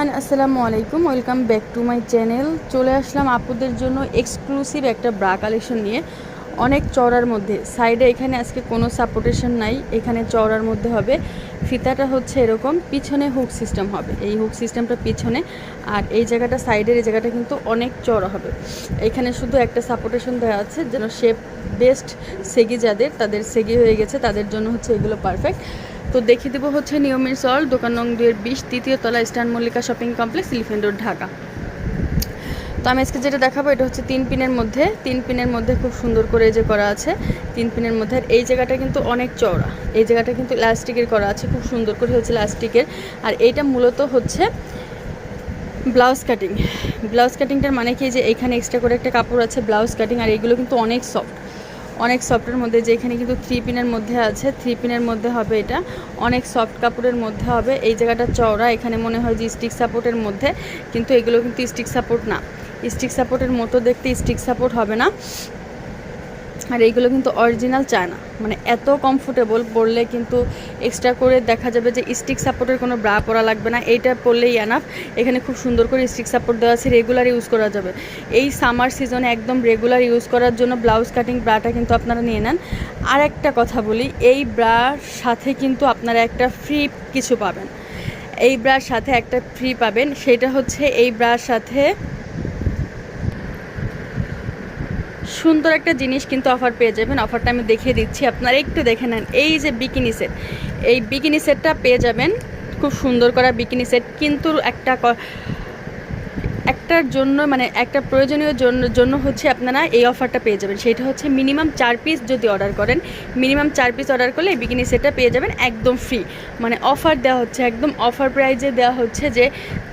Everyone, আসসালামু আলাইকুম। Welcome back to my channel চলে আসলাম আপুদের জন্য এক্সক্লুসিভ একটা ব্রা কালেকশন নিয়ে। অনেক চওড়ার মধ্যে। সাইডে এখানে আজকে কোনো সাপোর্টেশন নাই। এখানে চওড়ার মধ্যে হবে। ফিতাটা হচ্ছে এরকম। পিছনে হুক সিস্টেম হবে। এই হুক সিস্টেমটা পিছনে। আর এই জায়গাটা সাইডের এই জায়গাটা কিন্তু অনেক চওড়া হবে। এখানে শুধু একটা সাপোর্টেশন দেওয়া আছে, যেন শেপ বেস্ট সেগি যাদের, তাদের সেগি হয়ে গেছে, তাদের জন্য হচ্ছে এগুলো পারফেক্ট তো দেখিয়ে দেবো হচ্ছে নিয়মের সল দোকান নং দুয়ের বিশ, তৃতীয় তলা star Mallika shopping complex elephant road Dhaka. তো আমি আজকে যেটা দেখাবো, এটা হচ্ছে তিন পিনের মধ্যে, তিন পিনের মধ্যে খুব সুন্দর করে যে করা আছে, তিন পিনের মধ্যে। এই জায়গাটা কিন্তু অনেক চওড়া, এই জায়গাটা কিন্তু ইলাস্টিকের করা আছে, খুব সুন্দর করে হচ্ছে ইলাস্টিকের। আর এইটা মূলত হচ্ছে ব্লাউজ কাটিং। ব্লাউজ কাটিংটার মানে কি, যে এখানে এক্সট্রা করে একটা কাপড় আছে, ব্লাউজ কাটিং, আর এইগুলো কিন্তু অনেক সফট অনেক সফটের মধ্যে যে এখানে কিন্তু থ্রি পিনের মধ্যে আছে। থ্রি পিনের মধ্যে হবে এটা। অনেক সফট কাপড়ের মধ্যে হবে। এই জায়গাটা চওড়া, এখানে মনে হয় যে স্টিক সাপোর্টের মধ্যে, কিন্তু এগুলো কিন্তু স্টিক সাপোর্ট না। স্টিক সাপোর্টের মতো দেখতে স্টিক সাপোর্ট হবে না। আর এইগুলো কিন্তু অরিজিনাল চায় না। মানে এত কমফোর্টেবল পরলে কিন্তু এক্সট্রা করে দেখা যাবে যে স্টিক সাপোর্টের কোনো ব্রা পরা লাগবে না, এইটা পরলেই এনাফ এখানে খুব সুন্দর করে স্টিক সাপোর্ট দেওয়া আছে রেগুলার ইউজ করা যাবে। এই সামার সিজনে একদম রেগুলার ইউজ করার জন্য ব্লাউজ কাটিং ব্রাটা কিন্তু আপনারা নিয়ে নেন। আর একটা কথা বলি, এই ব্রার সাথে কিন্তু আপনারা একটা ফ্রি কিছু পাবেন। এই ব্রার সাথে একটা ফ্রি পাবেন, সেটা হচ্ছে এই ব্রার সাথে সুন্দর একটা জিনিস কিন্তু অফার পেয়ে যাবেন। অফারটা আমি দেখিয়ে দিচ্ছি আপনারা, একটু দেখে নেন। এই যে বিকিনি সেট এই বিকিনি সেটটা পেয়ে যাবেন। খুব সুন্দর করা বিকিনি সেট কিন্তু একটা একটার জন্য মানে একটা প্রয়োজনীয় জন্য জন্য হচ্ছে আপনারা এই অফারটা পেয়ে যাবেন। সেটা হচ্ছে মিনিমাম চার পিস যদি অর্ডার করেন মিনিমাম চার পিস অর্ডার করলে এই বিকিনি সেটটা পেয়ে যাবেন একদম ফ্রি মানে অফার দেওয়া হচ্ছে, একদম অফার প্রাইজে দেওয়া হচ্ছে যে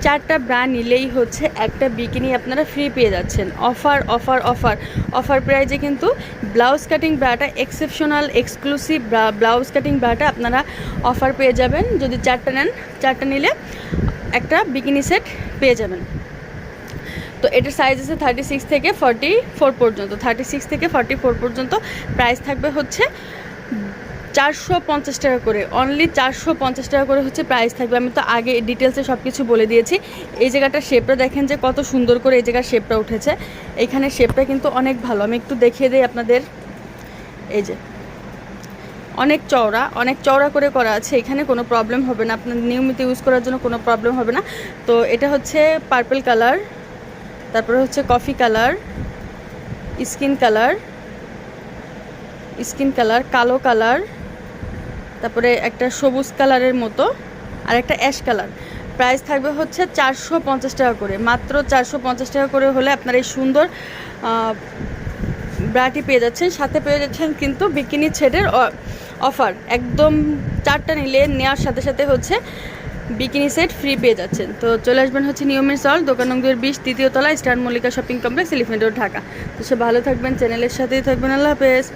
চারটা ব্রা নিলেই হচ্ছে একটা বিকিনি আপনারা ফ্রি পেয়ে যাচ্ছেন। অফার অফার অফার অফার প্রাইজে কিন্তু ব্লাউজ কাটিং ব্রাটা এক্সেপশনাল এক্সক্লুসিভ ব্লাউজ কাটিং ব্রাটা আপনারা অফার পেয়ে যাবেন। যদি চারটা নেন, চারটা নিলে একটা বিকিনি সেট পেয়ে যাবেন। তো এটার সাইজ আছে থার্টি সিক্স থেকে ফর্টি ফোর পর্যন্ত। থার্টি সিক্স থেকে ফর্টি ফোর পর্যন্ত প্রাইস থাকবে হচ্ছে চারশো পঞ্চাশ টাকা করে। অনলি চারশো পঞ্চাশ টাকা করে হচ্ছে প্রাইস থাকবে। আমি তো আগে ডিটেলসে সব কিছু বলে দিয়েছি। এই জায়গাটার শেপটা দেখেন যে কত সুন্দর করে এই জায়গার শেপটা উঠেছে। এখানে শেপটা কিন্তু অনেক ভালো। আমি একটু দেখিয়ে দিই আপনাদের। এই যে, অনেক চওড়া অনেক চওড়া করে করা আছে। এখানে কোনো প্রবলেম হবে না। আপনার নিয়মিত ইউজ করার জন্য কোনো প্রবলেম হবে না। তো এটা হচ্ছে পার্পল কালার তারপরে হচ্ছে coffee colour skin colour skin colour কালো কালার তারপরে একটা সবুজ কালারের মতো, আর একটা অ্যাশ কালার প্রাইস থাকবে হচ্ছে চারশো পঞ্চাশ টাকা করে। মাত্র চারশো পঞ্চাশ টাকা করে হলে আপনার এই সুন্দর ব্রাটি পেয়ে যাচ্ছেন। সাথে পেয়ে যাচ্ছেন কিন্তু বিকিনি ছেডের অফার একদম চারটা নিলে নেওয়ার সাথে সাথে হচ্ছে বিকিনি সেট ফ্রি পেয়ে যাচ্ছেন। তো চলে আসবেন হচ্ছে নিয়মের সল দোকান নম্বর বিশ, তৃতীয় তলা, star Mallika shopping complex, elephant road, Dhaka. তো সে ভালো থাকবেন, চ্যানেলের সাথেই থাকবেন। আল্লাহ হাফেজ।